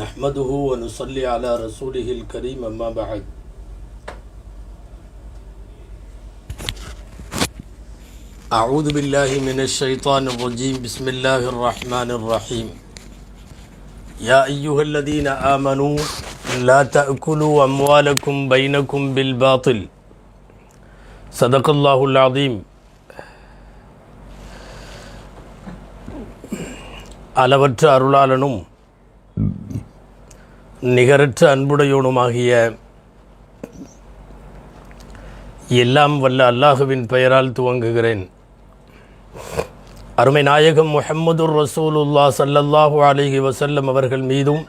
نحمده ونصلي على رسوله الكريم أما بعد أعوذ بالله من الشيطان الرجيم بسم الله الرحمن الرحيم يا أيها الذين آمنوا لا تأكلوا أموالكم بينكم بالباطل صدق الله العظيم அளவற்ற அருளாளனும் நிகரற்ற அன்புடையோனுமாகிய எல்லாம் வல்ல அல்லாஹுவின் பெயரால் துவங்குகிறேன். அருமை நாயகம் முஹம்மதுர் ரசூலுல்லா சல்லல்லாஹு அலிஹி வசல்லம் அவர்கள் மீதும்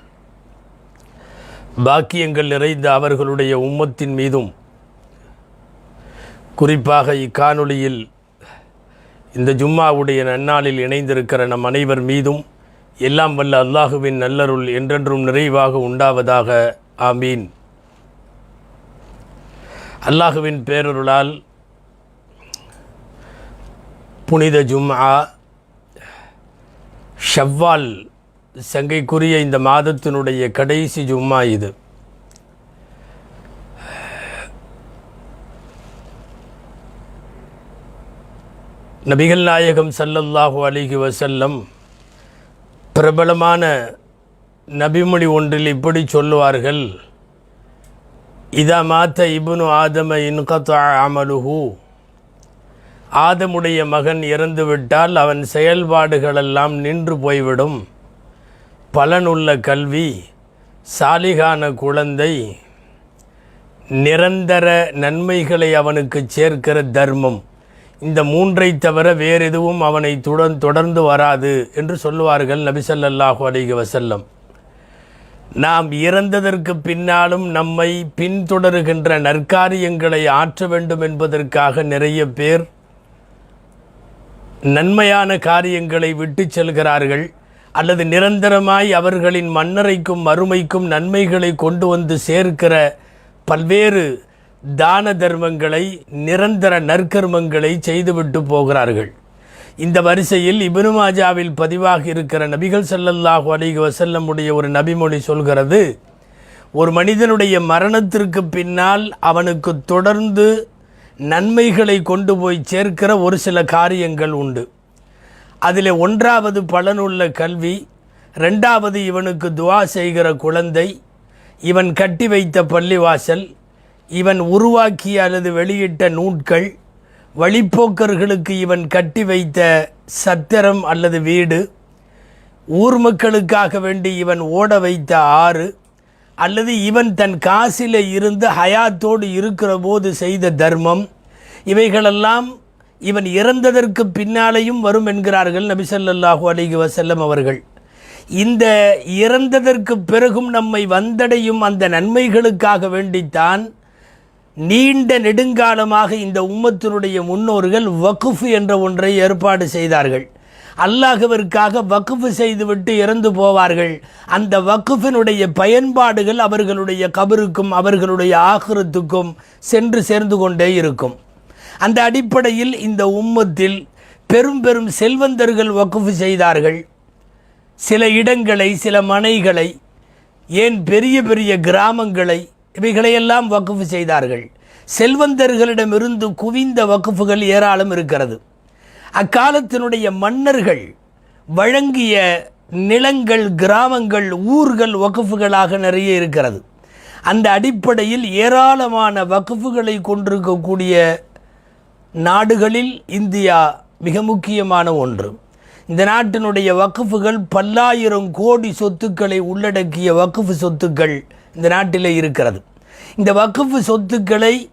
பாக்கியங்கள் நிறைந்த அவர்களுடைய உம்மத்தின் மீதும் குறிப்பாக இக்காணொளியில் இந்த ஜும்மாவுடைய நன்னாளில் இணைந்திருக்கிற நம் அனைவர் மீதும் எல்லாம் வல்ல அல்லாஹுவின் நல்லருள் என்றென்றும் நிறைவாக உண்டாவதாக. ஆமீன். அல்லாஹுவின் பேரருளால் புனித ஜும்ஆ ஷவ்வால் சங்கைக்குரிய இந்த மாதத்தினுடைய கடைசி ஜும்மா இது. நபிகள் நாயகம் சல்லல்லாஹு அலிஹி வசல்லம் பிரபலமான நபிமொழி ஒன்றில் இப்படி சொல்லுவார்கள். இதா மாத்த இபுனு ஆதம இன்கத்தா அமலுஹு. ஆதமுடைய மகன் இறந்துவிட்டால் அவன் செயல்பாடுகளெல்லாம் நின்று போய்விடும். பலனுள்ள கல்வி சாலிகான குழந்தை நிரந்தர நன்மைகளை அவனுக்கு சேர்க்கிற தர்மம். இந்த மூன்றை தவிர வேறு எதுவும் அவனை தொடர் தொடர்ந்து வராது என்று சொல்லுவார்கள் நபிசல்லாஹு அலிக வசல்லம் நாம் இறந்ததற்கு பின்னாலும் நம்மை பின்தொடருகின்ற நற்காரியங்களை ஆற்ற வேண்டும் என்பதற்காக நிறைய பேர் நன்மையான காரியங்களை விட்டு செல்கிறார்கள் அல்லது நிரந்தரமாய் அவர்களின் மன்னரைக்கும் மறுமைக்கும் நன்மைகளை கொண்டு வந்து சேர்க்கிற பல்வேறு தான தர்மங்களை நிரந்தர நற்கர்மங்களை செய்துவிட்டு போகிறார்கள். இந்த வரிசையில் இப்னு மாஜாவில் பதிவாக இருக்கிற நபிகள் ஸல்லல்லாஹு அலிக வசல்லமுடைய ஒரு நபிமொழி சொல்கிறது ஒரு மனிதனுடைய மரணத்திற்கு பின்னால் அவனுக்கு தொடர்ந்து நன்மைகளை கொண்டு போய் சேர்க்கிற ஒரு சில காரியங்கள் உண்டு. அதில் ஒன்றாவது பலனுள்ள கல்வி ரெண்டாவது இவனுக்கு துவா செய்கிற குழந்தை இவன் கட்டி வைத்த பள்ளிவாசல் இவன் உருவாக்கிய அல்லது வெளியிட்ட நூட்கள் வழிப்போக்கர்களுக்கு இவன் கட்டி வைத்த சத்திரம் அல்லது வீடு ஊர் மக்களுக்காக வேண்டி இவன் ஓட வைத்த ஆறு அல்லது இவன் தன் காசில் இருந்து ஹயாத்தோடு இருக்கிற போது செய்த தர்மம் இவைகளெல்லாம் இவன் இறந்ததற்கு பின்னாலேயும் வரும் என்கிறார்கள் நபிசல்லாஹூ அலிகி வசல்லம் அவர்கள். இந்த இறந்ததற்கு பிறகும் நம்மை வந்தடையும் அந்த நன்மைகளுக்காக வேண்டித்தான் நீண்ட நெடுங்காலமாக இந்த உம்மத்தினுடைய முன்னோர்கள் வக்குஃபு என்ற ஒன்றை ஏற்பாடு செய்தார்கள். அல்லாஹுவிற்காக வக்குஃபு செய்துவிட்டு இறந்து போவார்கள். அந்த வக்குஃபினுடைய பயன்பாடுகள் அவர்களுடைய கபருக்கும் அவர்களுடைய ஆகிரத்துக்கும் சென்று சேர்ந்து கொண்டே இருக்கும். அந்த அடிப்படையில் இந்த உம்மத்தில் பெரும் பெரும் செல்வந்தர்கள் வக்குஃபு செய்தார்கள். சில இடங்களை சில மனைகளை ஏன் பெரிய பெரிய கிராமங்களை இவைகளையெல்லாம் வக்குஃபு செய்தார்கள். செல்வந்தர்களிடமிருந்து குவிந்த வக்குஃபுகள் ஏராளம் இருக்கிறது. அக்காலத்தினுடைய மன்னர்கள் வழங்கிய நிலங்கள் கிராமங்கள் ஊர்கள் வக்குஃபுகளாக நிறைய இருக்கிறது. அந்த அடிப்படையில் ஏராளமான வக்குஃபுகளை கொண்டிருக்கக்கூடிய நாடுகளில் இந்தியா மிக முக்கியமான ஒன்று. இந்த நாட்டினுடைய வக்குஃபுகள் பல்லாயிரம் கோடி சொத்துக்களை உள்ளடக்கிய வக்குஃபு சொத்துக்கள் இந்த நாட்டில் இருக்கிறது. இந்த வக்குஃபு சொத்துக்களை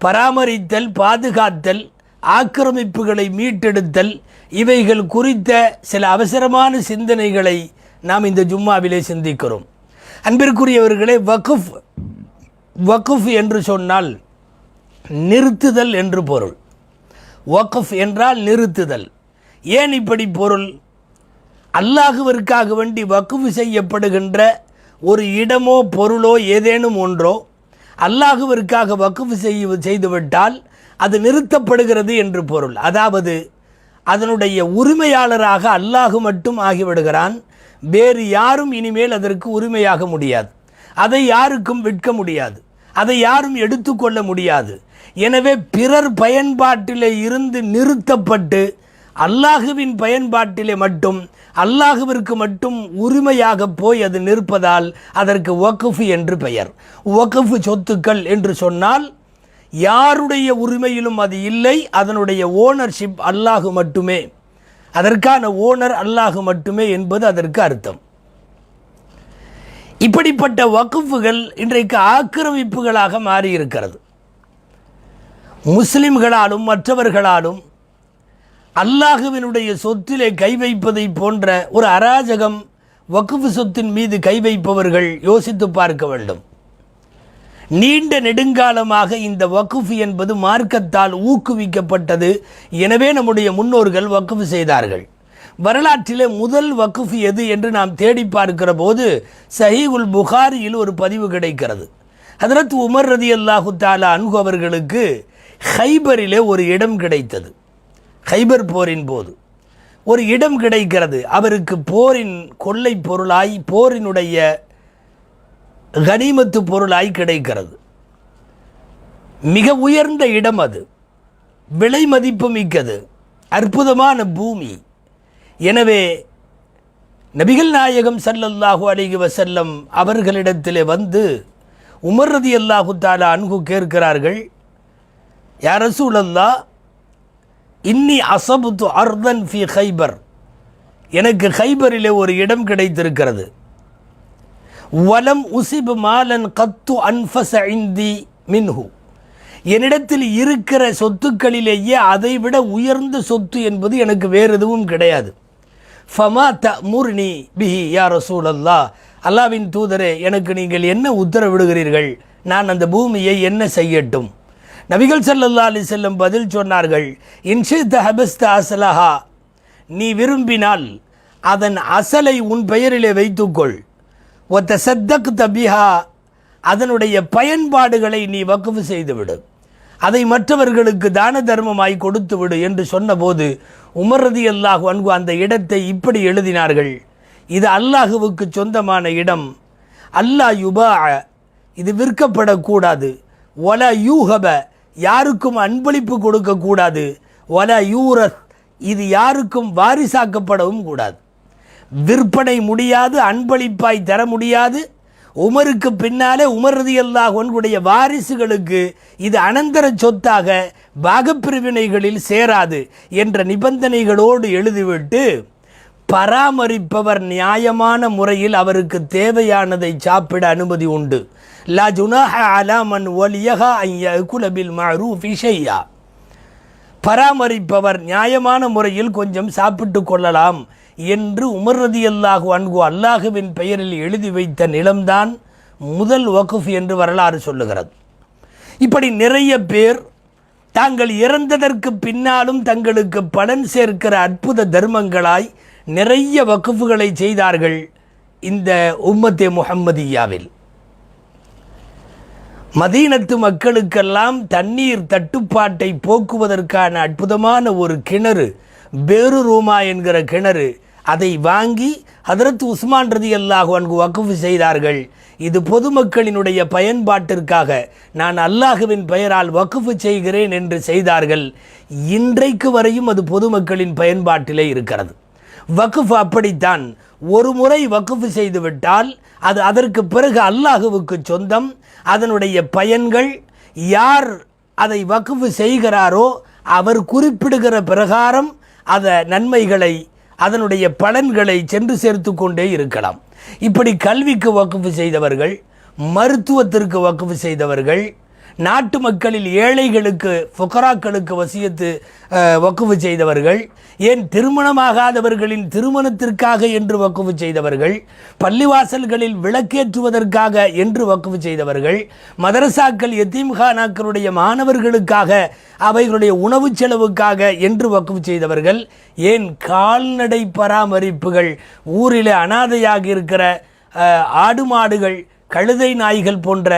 பராமரித்தல் பாதுகாத்தல் ஆக்கிரமிப்புகளை மீட்டெடுத்தல் இவைகள் குறித்த சில அவசரமான சிந்தனைகளை நாம் இந்த ஜும்மாவிலே சிந்திக்கிறோம். அன்பிற்குரியவர்களே வக்குஃப் வக்குஃப் என்று சொன்னால் நிறுத்துதல் என்று பொருள். வக்குஃப் என்றால் நிறுத்துதல். ஏன் இப்படி பொருள்? அல்லாஹுவிற்காக வேண்டி வக்குஃபு செய்யப்படுகின்ற ஒரு இடமோ பொருளோ ஏதேனும் ஒன்றோ அல்லாஹுவிற்காக வக்குஃபு செய்ய செய்துவிட்டால் அது நிறுத்தப்படுகிறது என்று பொருள். அதாவது அதனுடைய உரிமையாளராக அல்லாஹு மட்டும் ஆகிவிடுகிறான். வேறு யாரும் இனிமேல் அதற்கு உரிமையாக முடியாது. அதை யாருக்கும் விற்க முடியாது. அதை யாரும் எடுத்துக்கொள்ள முடியாது. எனவே பிறர் பயன்பாட்டிலே இருந்து நிறுத்தப்பட்டு அல்லாஹுவின் பயன்பாட்டிலே மட்டும் அல்லாஹுவிற்கு மட்டும் உரிமையாக போய் அது நிற்பதால் அதற்கு ஒக்குஃபு என்று பெயர். ஒக்குஃபு சொத்துக்கள் என்று சொன்னால் யாருடைய உரிமையிலும் அது இல்லை அதனுடைய ஓனர்ஷிப் அல்லாஹு மட்டுமே. அதற்கான ஓனர் அல்லாஹு மட்டுமே என்பது அதற்கு அர்த்தம். இப்படிப்பட்ட வகுப்புகள் இன்றைக்கு ஆக்கிரமிப்புகளாக மாறியிருக்கிறது. முஸ்லிம்களாலும் மற்றவர்களாலும் அல்லாஹுவினுடைய சொத்திலே கை வைப்பதை போன்ற ஒரு அராஜகம் வக்குஃபு சொத்தின் மீது கை வைப்பவர்கள் யோசித்து பார்க்க வேண்டும். நீண்ட நெடுங்காலமாக இந்த வக்குஃபு என்பது மார்க்கத்தால் ஊக்குவிக்கப்பட்டது. எனவே நம்முடைய முன்னோர்கள் வக்குஃபு செய்தார்கள். வரலாற்றிலே முதல் வக்குஃபு எது என்று நாம் தேடி பார்க்கிற போது சஹீகுல் புகாரியில் ஒரு பதிவு கிடைக்கிறது. ஹதரத் உமர் ரதி அல்லாஹு தாலா அன்கு அவர்களுக்கு ஹைபரிலே ஒரு இடம் கிடைத்தது. ஹைபர் போரின் போது. ஒரு இடம் கிடைக்கிறது. அவருக்கு போரின் கொள்ளை பொருளாய் போரினுடைய கனிமத்து பொருளாய் கிடைக்கிறது. மிக உயர்ந்த இடம் அது. விலை மதிப்பு மிக்கது. அற்புதமான பூமி. எனவே நபிகள் நாயகம் சல்லல்லாஹு அலிகி வசல்லம் அவர்களிடத்திலே வந்து உமர் ரதி அல்லாஹு தாலா அன்கு கேட்கிறார்கள் யார் ரசூலல்லா இன்னி அசபுத்து அர்தன் ஃபி ஹைபர் எனக்கு ஹைபரிலே ஒரு இடம் கிடைத்திருக்கிறது. வலம் உசிப் மாலன் கத்து அன்ஃபஸ் இந்தி மின்ஹு. என்னிடத்தில் இருக்கிற சொத்துக்களிலேயே அதைவிட உயர்ந்த சொத்து என்பது எனக்கு வேறு எதுவும் கிடையாது. ஃபமா த முர்னி பிஹி யா ரசூலல்லா அல்லாவின் தூதரே எனக்கு நீங்கள் என்ன உத்தரவிடுகிறீர்கள்? நான் அந்த பூமியை என்ன செய்யட்டும்? நபிகள் ஸல்லல்லாஹு அலி செல்லும் பதில் சொன்னார்கள் இன்ஷித் ஹபஸ்த அசலஹா நீ விரும்பினால் அதன் அசலை உன் பெயரிலே வைத்துக்கொள். ஒத்த சத்தக் தபிஹா அதனுடைய பயன்பாடுகளை நீ வக்குவு செய்துவிடு. அதை மற்றவர்களுக்கு தான தர்மமாய் கொடுத்து விடு என்று சொன்னபோது உமரதி அல்லாஹு அன்பு அந்த இடத்தை இப்படி எழுதினார்கள் இது அல்லாஹுவுக்கு சொந்தமான இடம். அல்லாஹ் யுபா இது விற்கப்படக்கூடாது. ஒல யூஹப யாருக்கும் அன்பளிப்பு கொடுக்கக்கூடாது ஒல யூரத் இது யாருக்கும் வாரிசாக்கப்படவும் கூடாது. விற்பனை முடியாது அன்பளிப்பாய் தர முடியாது. உமருக்கு பின்னாலே உமர் ரதியல்லாஹ் ஒன்றுடைய வாரிசுகளுக்கு இது அனந்தர சொத்தாக பாகப்பிரிவினைகளில் சேராது என்ற நிபந்தனைகளோடு எழுதிவிட்டு பராமரிப்பவர் நியாயமான முறையில் அவருக்கு தேவையானதை சாப்பிட அனுமதி உண்டு. லா ஜுனாஹ அலாமன் ஒலியகா ஐயா குலபில் மரூஃப் இஷையா பராமரிப்பவர் நியாயமான முறையில் கொஞ்சம் சாப்பிட்டு கொள்ளலாம் என்று உமர் ரதியல்லாஹு அன்கு அல்லாஹுவின் பெயரில் எழுதி வைத்த நிலம்தான் முதல் வகுஃப் என்று வரலாறு சொல்லுகிறது. இப்படி நிறைய பேர் தாங்கள் இறந்ததற்கு பின்னாலும் தங்களுக்கு பலன் சேர்க்கிற அற்புத தர்மங்களாய் நிறைய வகுப்புகளை செய்தார்கள் இந்த உம்மத்தே முகம்மதியாவில் மதீனத்து மக்களுக்கெல்லாம் தண்ணீர் தட்டுப்பாட்டை போக்குவதற்கான அற்புதமான ஒரு கிணறு பேரு ரூமா என்கிற கிணறு. அதை வாங்கி ஹதரத் உஸ்மான் ரதி அல்லாஹு அன்கு வக்குஃபு செய்தார்கள். இது பொதுமக்களினுடைய பயன்பாட்டிற்காக நான் அல்லாஹுவின் பெயரால் வக்குஃபு செய்கிறேன் என்று செய்தார்கள். இன்றைக்கு வரையும் அது பொதுமக்களின் பயன்பாட்டிலே இருக்கிறது. வக்குஃப் அப்படித்தான். ஒரு முறை வக்குஃபு செய்துவிட்டால் அது அதற்கு பிறகு அல்லாஹுவுக்கு சொந்தம் அதனுடைய பயன்கள் யார் அதை வக்குஃபு செய்கிறாரோ அவர் குறிப்பிடுகிற பிரகாரம் அத நன்மைகளை அதனுடைய பலன்களை சென்று சேர்த்து கொண்டே இருக்கலாம். இப்படி கல்விக்கு வக்குஃபு செய்தவர்கள் மருத்துவத்திற்கு வக்குஃபு செய்தவர்கள் நாட்டு மக்களில் ஏழைகளுக்கு ஃபொக்கராக்களுக்கு வசியத்து வக்குவு செய்தவர்கள் ஏன் திருமணமாகாதவர்களின் திருமணத்திற்காக என்று வக்குவு செய்தவர்கள் பள்ளிவாசல்களில் விளக்கேற்றுவதற்காக என்று வக்குவு செய்தவர்கள் மதரசாக்கள் எத்தீம்கானாக்களுடைய மாணவர்களுக்காக அவைகளுடைய உணவு செலவுக்காக என்று வக்குவு செய்தவர்கள் ஏன் கால்நடை பராமரிப்புகள் ஊரில் அனாதையாக இருக்கிற ஆடு மாடுகள் கழுதை நாய்கள் போன்ற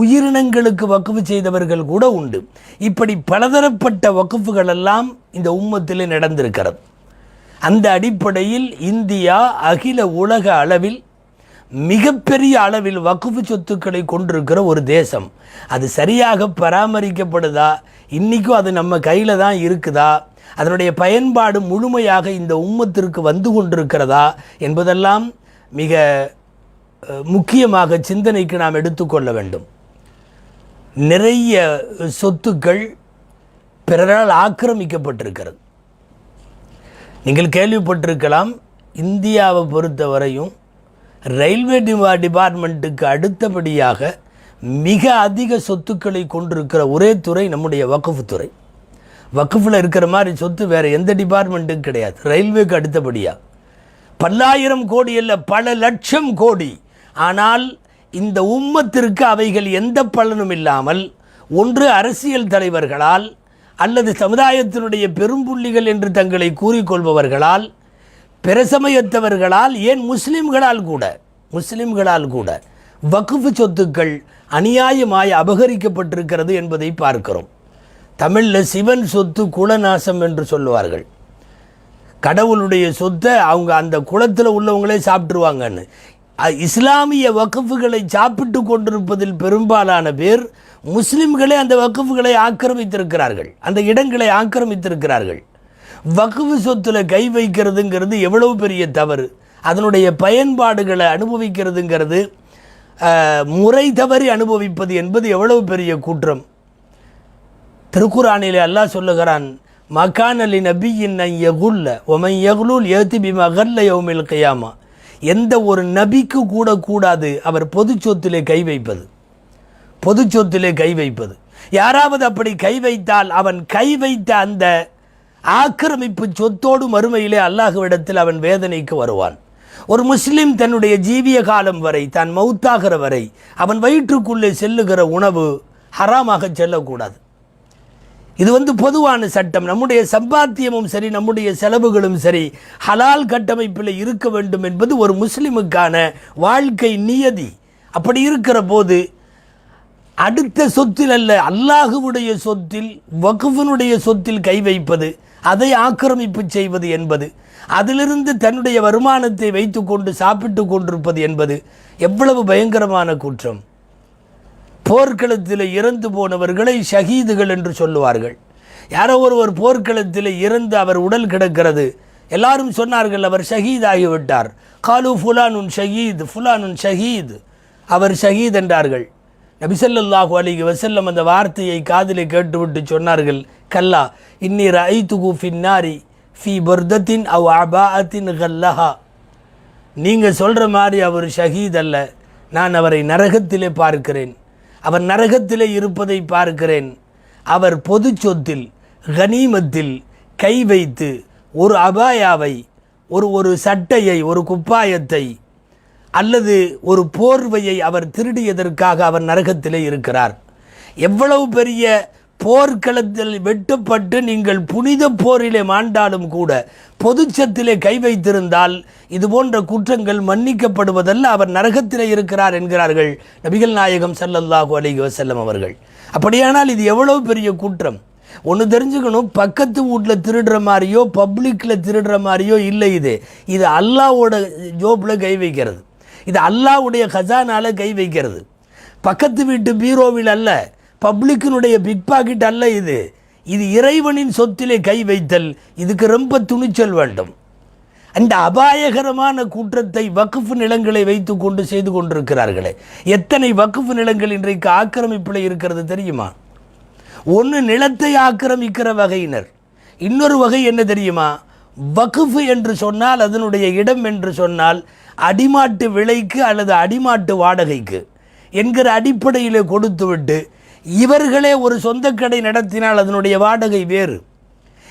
உயிரினங்களுக்கு வக்குவு செய்தவர்கள் கூட உண்டு. இப்படி பலதரப்பட்ட வக்குஃபுகள் எல்லாம் இந்த உம்மத்தில் நடந்திருக்கிறது. அந்த அடிப்படையில் இந்தியா அகில உலக அளவில் மிகப்பெரிய அளவில் வக்குஃபு சொத்துக்களை கொண்டிருக்கிற ஒரு தேசம். அது சரியாக பராமரிக்கப்படுதா? இன்றைக்கும் அது நம்ம கையில் தான் இருக்குதா? அதனுடைய பயன்பாடு முழுமையாக இந்த உம்மத்திற்கு வந்து கொண்டிருக்கிறதா? என்பதெல்லாம் மிக முக்கியமாக சிந்தனைக்கு நாம் எடுத்துக்கொள்ள வேண்டும். நிறைய சொத்துக்கள் பிறரால் ஆக்கிரமிக்கப்பட்டிருக்கிறது. நீங்கள் கேள்விப்பட்டிருக்கலாம் இந்தியாவை பொறுத்தவரையும் ரயில்வே டிபார்ட்மெண்ட்டுக்கு அடுத்தபடியாக மிக அதிக சொத்துக்களை கொண்டிருக்கிற ஒரே துறை நம்முடைய வக்கஃபு துறை. வக்குஃபில் இருக்கிற மாதிரி சொத்து வேறு எந்த டிபார்ட்மெண்ட்டும் கிடையாது. ரயில்வேக்கு அடுத்தபடியாக பல்லாயிரம் கோடி இல்லை பல லட்சம் கோடி ஆனால் இந்த உம்மத்திற்கு அவைகள் எந்த பலனும் இல்லாமல் ஒன்று அரசியல் தலைவர்களால் அல்லது சமுதாயத்தினுடைய பெரும்புள்ளிகள் என்று தங்களை கூறிக்கொள்பவர்களால் பிரசமயத்தவர்களால் ஏன் முஸ்லிம்களால் கூட முஸ்லிம்களால் கூட வக்குஃபு சொத்துக்கள் அநியாயமாய் அபகரிக்கப்பட்டிருக்கிறது என்பதை பார்க்கிறோம். தமிழில் சிவன் சொத்து குலநாசம் என்று சொல்லுவார்கள். கடவுளுடைய சொத்தை அவங்க அந்த குளத்தில் உள்ளவங்களே சாப்பிட்ருவாங்கன்னு இஸ்லாமிய வக்குஃபுகளை சாப்பிட்டு கொண்டிருப்பதில் பெரும்பாலான பேர் முஸ்லிம்களே அந்த வக்குஃபுகளை ஆக்கிரமித்திருக்கிறார்கள். அந்த இடங்களை ஆக்கிரமித்திருக்கிறார்கள். வக்குஃபு சொத்துல கை வைக்கிறதுங்கிறது எவ்வளவு பெரிய தவறு. அதனுடைய பயன்பாடுகளை அனுபவிக்கிறதுங்கிறது முறை தவறி அனுபவிப்பது என்பது எவ்வளவு பெரிய குற்றம். திருக்குறானிலே அல்லாஹ் சொல்லுகிறான் மகானலி நபியின் யகுல்ல ஒமன் யகுலுல் ஏத்தி பி மகல்ல யௌமில் கயாமா. எந்த ஒரு நபிக்கு கூட கூடாது அவர் பொது சொத்திலே கை வைப்பது. பொது சொத்திலே கை வைப்பது. யாராவது அப்படி கை வைத்தால் அவன் கை வைத்த அந்த ஆக்கிரமிப்பு சொத்தோடு மறுமையிலே அல்லாஹுவிடத்தில் அவன் வேதனைக்கு வருவான். ஒரு முஸ்லீம் தன்னுடைய ஜீவிய காலம் வரை தான் மௌத்தாகிற வரை அவன் வயிற்றுக்குள்ளே செல்லுகிற உணவு ஹராமாக செல்லக்கூடாது. இது வந்து பொதுவான சட்டம். நம்முடைய சம்பாத்தியமும் சரி நம்முடைய செலவுகளும் சரி ஹலால் கட்டமைப்பில் இருக்க வேண்டும் என்பது ஒரு முஸ்லிமுக்கான வாழ்க்கை நியதி. அப்படி இருக்கிற போது அடுத்த சொத்தில் அல்ல அல்லாஹுவுடைய சொத்தில் வகுஃபினுடைய சொத்தில் கை வைப்பது அதை ஆக்கிரமிப்பு செய்வது என்பது அதிலிருந்து தன்னுடைய வருமானத்தை வைத்துக்கொண்டு சாப்பிட்டு கொண்டிருப்பது என்பது எவ்வளவு பயங்கரமான குற்றம். போர்க்களத்தில் இறந்து போனவர்களை ஷஹீதுகள் என்று சொல்லுவார்கள். யாரோ ஒருவர் போர்க்களத்தில் இறந்து அவர் உடல் கிடக்கிறது. எல்லாரும் சொன்னார்கள் அவர் ஷஹீத் ஆகிவிட்டார் காலு ஃபுலானுன் ஷஹீத் ஃபுலானுன் ஷஹீத். அவர் ஷஹீத் என்றார்கள். நபிசல்லாஹு அலிகி வசல்லம் அந்த வார்த்தையை காதிலே கேட்டுவிட்டு சொன்னார்கள் கல்லா இன்னி ரஐத்துகு ஃபின்னாரி ஃபி பொர்தத்தின் அவ் அபாஅத்தின் கல்லஹா. நீங்கள் சொல்கிற மாதிரி அவர் ஷஹீத் அல்ல. நான் அவரை நரகத்திலே பார்க்கிறேன். அவர் நரகத்திலே இருப்பதை பார்க்கிறேன். அவர் பொது சொத்தில் கனிமத்தில் கை வைத்து ஒரு அபாயாவை ஒரு ஒரு சட்டையை ஒரு குப்பாயத்தை அல்லது ஒரு போர்வையை அவர் திருடியதற்காக அவர் நரகத்திலே இருக்கிறார். எவ்வளவு பெரிய போர்க்களத்தில் வெட்டப்பட்டு நீங்கள் புனித போரிலே மாண்டாலும் கூட பொதுச்சத்திலே கை வைத்திருந்தால் இது போன்ற குற்றங்கள் மன்னிக்கப்படுவதல்ல. அவர் நரகத்திலே இருக்கிறார் என்கிறார்கள் நபிகள் நாயகம் ஸல்லல்லாஹு அலைஹி வசல்லம் அவர்கள். அப்படியானால் இது எவ்வளவு பெரிய குற்றம்? ஒன்று தெரிஞ்சுக்கணும் பக்கத்து வீட்டில் திருடுற மாதிரியோ பப்ளிக்கில் திருடுற மாதிரியோ இல்லை இது. இது அல்லாவோட ஜோப்பில் கை வைக்கிறது. இது அல்லாவுடைய கஜானால கை வைக்கிறது. பக்கத்து வீட்டு பீரோவில் அல்ல பப்ளிக்கினுடைய பிக் பாக்கெட் அல்ல இது. இது இறைவனின் சொத்திலே கை வைத்தல். இதுக்கு ரொம்ப துணிச்சல் வேண்டும். அந்த அபாயகரமான குற்றத்தை வக்குஃபு நிலங்களை வைத்து கொண்டு செய்து கொண்டிருக்கிறார்களே. எத்தனை வக்குஃபு நிலங்கள் இன்றைக்கு ஆக்கிரமிப்பில் இருக்கிறது தெரியுமா? ஒன்று நிலத்தை ஆக்கிரமிக்கிற வகையினர். இன்னொரு வகை என்ன தெரியுமா? வக்குஃபு என்று சொன்னால் அதனுடைய இடம் என்று சொன்னால் அடிமாட்டு விலைக்கு அல்லது அடிமாட்டு வாடகைக்கு என்கிற அடிப்படையில் கொடுத்துவிட்டு இவர்களே ஒரு சொந்த கடை நடத்தினால் அதனுடைய வாடகை வேறு.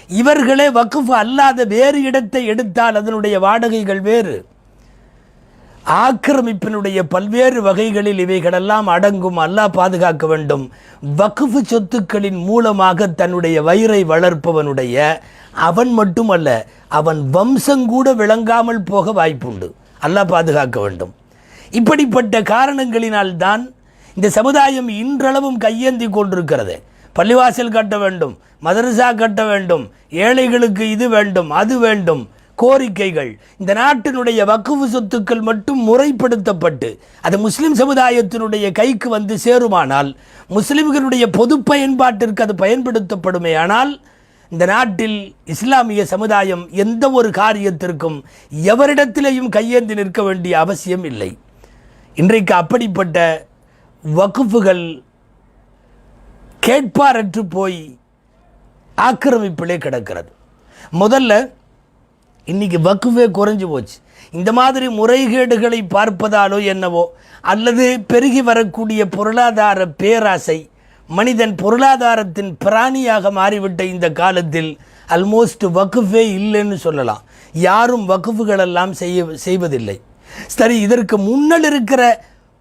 இவர்களே வக்குஃபு அல்லாத வேறு இடத்தை எடுத்தால் அதனுடைய வாடகைகள் வேறு. ஆக்கிரமிப்பினுடைய பல்வேறு வகைகளில் இவைகளெல்லாம் அடங்கும். அல்லாஹ் பாதுகாக்க வேண்டும். வக்குஃபு சொத்துக்களின் மூலமாக தன்னுடைய வயிறை வளர்ப்பவனுடைய அவன் மட்டுமல்ல அவன் வம்சங்கூட விளங்காமல் போக வாய்ப்புண்டு. அல்லாஹ் பாதுகாக்க வேண்டும். இப்படிப்பட்ட காரணங்களினால் தான் இந்த சமுதாயம் இன்றளவும் கையேந்தி கொண்டிருக்கிறது. பள்ளிவாசல் கட்ட வேண்டும் மதரசா கட்ட வேண்டும் ஏழைகளுக்கு இது வேண்டும் அது வேண்டும் கோரிக்கைகள். இந்த நாட்டினுடைய வக்குவு சொத்துக்கள் மட்டும் முறைப்படுத்தப்பட்டு அது முஸ்லிம் சமுதாயத்தினுடைய கைக்கு வந்து சேருமானால் முஸ்லிம்களுடைய பொது பயன்பாட்டிற்கு அது பயன்படுத்தப்படுமே ஆனால் இந்த நாட்டில் இஸ்லாமிய சமுதாயம் எந்த ஒரு காரியத்திற்கும் எவரிடத்திலேயும் கையேந்தி நிற்க வேண்டிய அவசியம் இல்லை. இன்றைக்கு அப்படிப்பட்ட வகுப்புகள் கேட்பாரற்று போய் ஆக்கிரமிப்பிலே கிடக்கிறது. முதல்ல இன்னைக்கு வக்குவே குறைஞ்சு போச்சு. இந்த மாதிரி முறைகேடுகளை பார்ப்பதாலோ என்னவோ அல்லது பெருகி வரக்கூடிய பொருளாதார பேராசை மனிதன் பொருளாதாரத்தின் பிராணியாக மாறிவிட்ட இந்த காலத்தில் அல்மோஸ்ட் வக்குஃபே இல்லைன்னு சொல்லலாம். யாரும் வக்குஃபுகளெல்லாம் செய்ய செய்வதில்லை. சரி இதற்கு முன்னல் இருக்கிற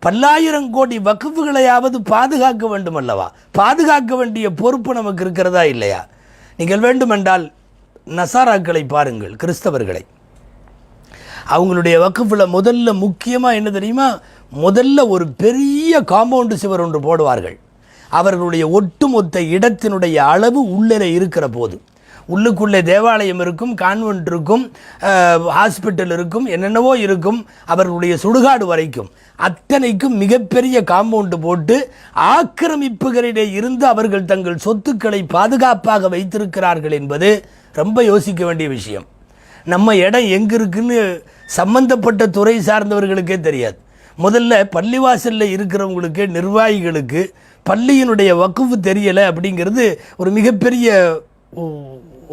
பல்லாயிரம் கோடி வகுப்புகளையாவது பாதுகாக்க வேண்டும் அல்லவா பாதுகாக்க வேண்டிய பொறுப்பு நமக்கு இருக்கிறதா இல்லையா? நீங்கள் வேண்டுமென்றால் நசாராக்களை பாருங்கள் கிறிஸ்தவர்களை. அவங்களுடைய வக்குஃபில் முதல்ல முக்கியமாக என்ன தெரியுமா? முதல்ல ஒரு பெரிய காம்பவுண்டு சுவர் ஒன்று போடுவார்கள். அவர்களுடைய ஒட்டுமொத்த இடத்தினுடைய அளவு உள்ளே இருக்கிற போது. உள்ளுக்குள்ளே தேவாலயம் இருக்கும் கான்வென்ட் இருக்கும் ஹாஸ்பிட்டல் இருக்கும் என்னென்னவோ இருக்கும் அவர்களுடைய சுடுகாடு வரைக்கும். அத்தனைக்கும் மிகப்பெரிய காம்பவுண்டு போட்டு ஆக்கிரமிப்புகளிலே இருந்து அவர்கள் தங்கள் சொத்துக்களை பாதுகாப்பாக வைத்திருக்கிறார்கள் என்பது ரொம்ப யோசிக்க வேண்டிய விஷயம். நம்ம இடம் எங்கே இருக்குன்னு சம்பந்தப்பட்ட துறை சார்ந்தவர்களுக்கே தெரியாது. முதல்ல பள்ளிவாசலில் இருக்கிறவங்களுக்கு நிர்வாகிகளுக்கு பள்ளியினுடைய வக்குவு தெரியலை அப்படிங்கிறது ஒரு மிகப்பெரிய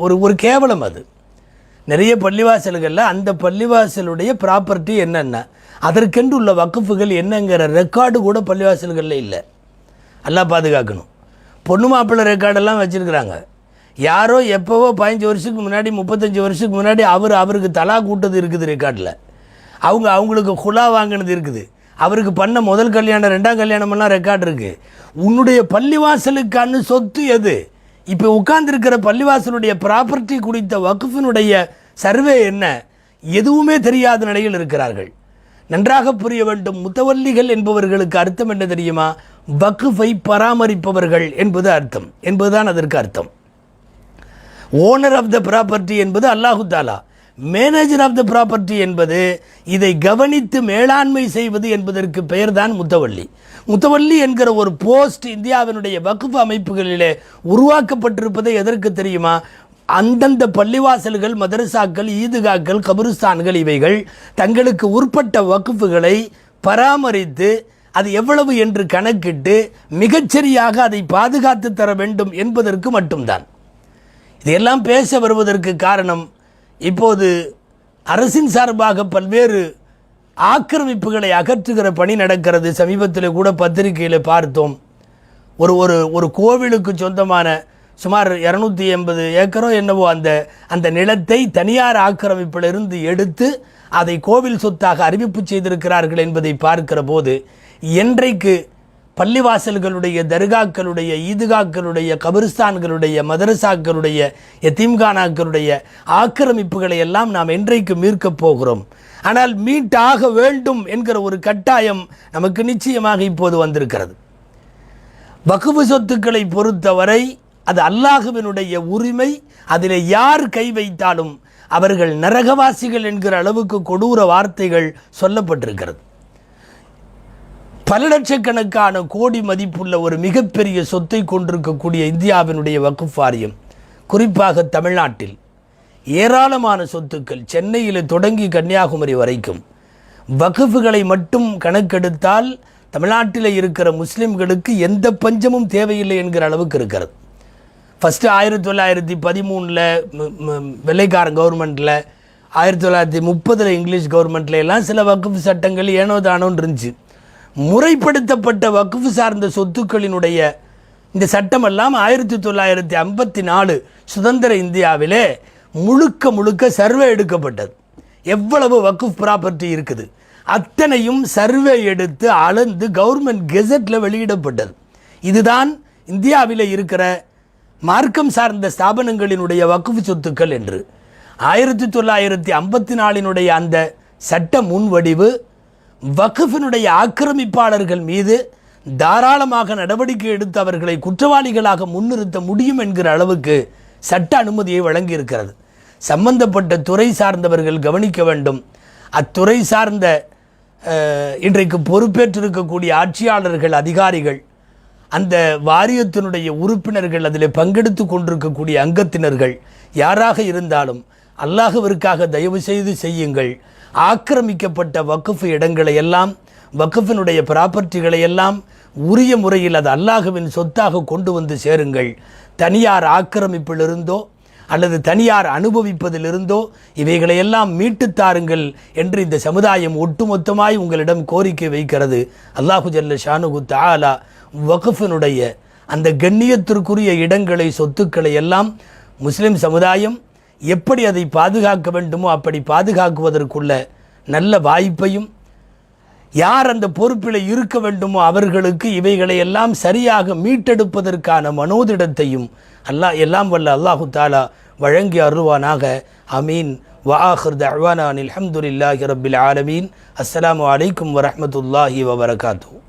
ஒரு ஒரு கேவலம் அது. நிறைய பள்ளிவாசல்களில் அந்த பள்ளிவாசலுடைய ப்ராப்பர்ட்டி என்னென்ன? அதற்கென்று உள்ள வக்குஃபுகள் என்னங்கிற ரெக்கார்டு கூட பள்ளிவாசல்களில் இல்லை. எல்லாம் பாதுகாக்கணும். பொண்ணு மாப்பிள்ளை ரெக்கார்டெல்லாம் வச்சுருக்குறாங்க. யாரோ எப்போவோ பதினஞ்சு வருஷத்துக்கு முன்னாடி முப்பத்தஞ்சு வருஷத்துக்கு முன்னாடி அவர் அவருக்கு தலா கூட்டது இருக்குது ரெக்கார்டில் அவங்க அவங்களுக்கு குலா வாங்கினது இருக்குது. அவருக்கு பண்ண முதல் கல்யாணம் ரெண்டாம் கல்யாணமெல்லாம் ரெக்கார்டு இருக்குது உன்னுடைய பள்ளிவாசலுக்கான சொத்து எது? இப்போ உட்கார்ந்துருக்கிற பள்ளிவாசலுடைய ப்ராப்பர்ட்டி குறித்த வகுப்பினுடைய சர்வே என்ன? எதுவுமே தெரியாத நிலையில் இருக்கிறார்கள். நன்றாக புரிய வேண்டும் முத்தவல்லிகள் என்பவர்களுக்கு அர்த்தம் என்ன தெரியுமா? வக்குஃபை பராமரிப்பவர்கள் என்பது அர்த்தம். என்பதுதான் அதற்கு அர்த்தம். ஓனர் ஆஃப் த ப்ராப்பர்ட்டி என்பது அல்லாஹு தாலா. மேனேஜர் ஆஃப் த ப்ராப்பர்ட்டி என்பது இதை கவனித்து மேலாண்மை செய்வது என்பதற்கு பெயர்தான் முத்தவள்ளி முத்தவள்ளி என்கிற ஒரு போஸ்ட் இந்தியாவினுடைய வகுப்பு அமைப்புகளிலே உருவாக்கப்பட்டிருப்பது எதற்கு தெரியுமா? அந்தந்த பள்ளிவாசல்கள் மதரசாக்கள் ஈதுகாக்கள் கபிரிஸ்தான்கள் இவைகள் தங்களுக்கு உட்பட்ட வகுப்புகளை பராமரித்து அது எவ்வளவு என்று கணக்கிட்டு மிகச்சரியாக அதை பாதுகாத்து தர வேண்டும் என்பதற்கு மட்டும்தான். இதையெல்லாம் பேச வருவதற்கு காரணம் இப்போது அரசின் சார்பாக பல்வேறு ஆக்கிரமிப்புகளை அகற்றுகிற பணி நடக்கிறது. சமீபத்தில் கூட பத்திரிகையில் பார்த்தோம். ஒரு ஒரு ஒரு கோவிலுக்கு சொந்தமான சுமார் இரநூத்தி எண்பது ஏக்கரோ என்னவோ அந்த அந்த நிலத்தை தனியார் ஆக்கிரமிப்பிலிருந்து எடுத்து அதை கோவில் சொத்தாக அறிவிப்பு செய்திருக்கிறார்கள் என்பதை பார்க்கிற போது என்றைக்கு பள்ளிவாசல்களுடைய தர்காக்களுடைய ஈதுகாக்களுடைய கபிரிஸ்தான்களுடைய மதரசாக்களுடைய எத்தீம்கானாக்களுடைய ஆக்கிரமிப்புகளை எல்லாம் நாம் என்றைக்கு மீட்கப் போகிறோம்? ஆனால் மீட்டாக வேண்டும் என்கிற ஒரு கட்டாயம் நமக்கு நிச்சயமாக இப்போது வந்திருக்கிறது. வகுப்பு சொத்துக்களை பொறுத்தவரை அது அல்லாஹுவினுடைய உரிமை அதில் யார் கை வைத்தாலும் அவர்கள் நரகவாசிகள் என்கிற அளவுக்கு கொடூர வார்த்தைகள் சொல்லப்பட்டிருக்கிறது. பல லட்சக்கணக்கான கோடி மதிப்புள்ள ஒரு மிகப்பெரிய சொத்தை கொண்டிருக்கக்கூடிய இந்தியாவினுடைய வக்குஃபாரியம் குறிப்பாக தமிழ்நாட்டில். ஏராளமான சொத்துக்கள் சென்னையில் தொடங்கி கன்னியாகுமரி வரைக்கும். வகுப்புகளை மட்டும் கணக்கெடுத்தால் தமிழ்நாட்டில் இருக்கிற முஸ்லிம்களுக்கு எந்த பஞ்சமும் தேவையில்லை என்கிற அளவுக்கு இருக்கிறது. ஃபஸ்ட்டு ஆயிரத்தி தொள்ளாயிரத்தி பதிமூணில் வெள்ளைக்காரன் கவர்மெண்ட்டில் ஆயிரத்தி தொள்ளாயிரத்தி முப்பதில் இங்கிலீஷ் கவர்மெண்ட்ல எல்லாம் சில வகுப்பு சட்டங்கள் ஏனோ தானோன்னு இருந்துச்சு. முறைப்படுத்தப்பட்ட வகுப்பு சார்ந்த சொத்துக்களினுடைய இந்த சட்டமெல்லாம் ஆயிரத்தி தொள்ளாயிரத்தி ஐம்பத்தி நாலு சுதந்திர இந்தியாவிலே முழுக்க முழுக்க சர்வே எடுக்கப்பட்டது. எவ்வளவு வக்குஃப் ப்ராப்பர்ட்டி இருக்குது? அத்தனையும் சர்வே எடுத்து அளந்து கவர்மெண்ட் கெசட்டில் வெளியிடப்பட்டது. இதுதான் இந்தியாவில் இருக்கிற மார்க்கம் சார்ந்த ஸ்தாபனங்களினுடைய வக்குஃப் சொத்துக்கள் என்று. ஆயிரத்தி தொள்ளாயிரத்தி ஐம்பத்தி நாலினுடைய அந்த சட்ட முன்வடிவு வக்குஃபினுடைய ஆக்கிரமிப்பாளர்கள் மீது தாராளமாக நடவடிக்கை எடுத்து அவர்களை குற்றவாளிகளாக முன்னிறுத்த முடியும் என்கிற அளவுக்கு சட்ட அனுமதியை வழங்கியிருக்கிறது. சம்பந்தப்பட்ட துறை சார்ந்தவர்கள் கவனிக்க வேண்டும். அத்துறை சார்ந்த இன்றைக்கு பொறுப்பேற்றிருக்கக்கூடிய ஆட்சியாளர்கள் அதிகாரிகள் அந்த வாரியத்தினுடைய உறுப்பினர்கள் அதில் பங்கெடுத்து கொண்டிருக்கக்கூடிய அங்கத்தினர்கள் யாராக இருந்தாலும் அல்லாஹ்விற்காக தயவு செய்து செய்யுங்கள். ஆக்கிரமிக்கப்பட்ட வக்குஃபு இடங்களை எல்லாம் வக்குஃபினுடைய ப்ராப்பர்ட்டிகளை எல்லாம் உரிய முறையில் அது அல்லாஹுவின் சொத்தாக கொண்டு வந்து சேருங்கள். தனியார் ஆக்கிரமிப்பிலிருந்தோ அல்லது தனியார் அனுபவிப்பதிலிருந்தோ இவைகளையெல்லாம் மீட்டுத் தாருங்கள் என்று இந்த சமுதாயம் ஒட்டுமொத்தமாய் உங்களிடம் கோரிக்கை வைக்கிறது. அல்லாஹு ஜல்ல ஷானுகு தாலா வகுஃபினுடைய அந்த கண்ணியத்திற்குரிய இடங்களை சொத்துக்களை எல்லாம் முஸ்லிம் சமுதாயம் எப்படி அதை பாதுகாக்க வேண்டுமோ அப்படி பாதுகாக்குவதற்குள்ள நல்ல வாய்ப்பையும் யார் அந்த பொறுப்பில் இருக்க வேண்டுமோ அவர்களுக்கு இவைகளை எல்லாம் சரியாக மீட்டெடுப்பதற்கான மனோதிடத்தையும் அல்லாஹ் எல்லாம் வல்ல அல்லாஹு தாலா வழங்கி அருள்வானாக. அமீன். வாஹர் தஹ்வானான் அலமதுல்லாஹி ரபில் ஆலமீன். அஸ்லாம் அலைக்கும் வரமத்துல்லாஹி வபரகாத்து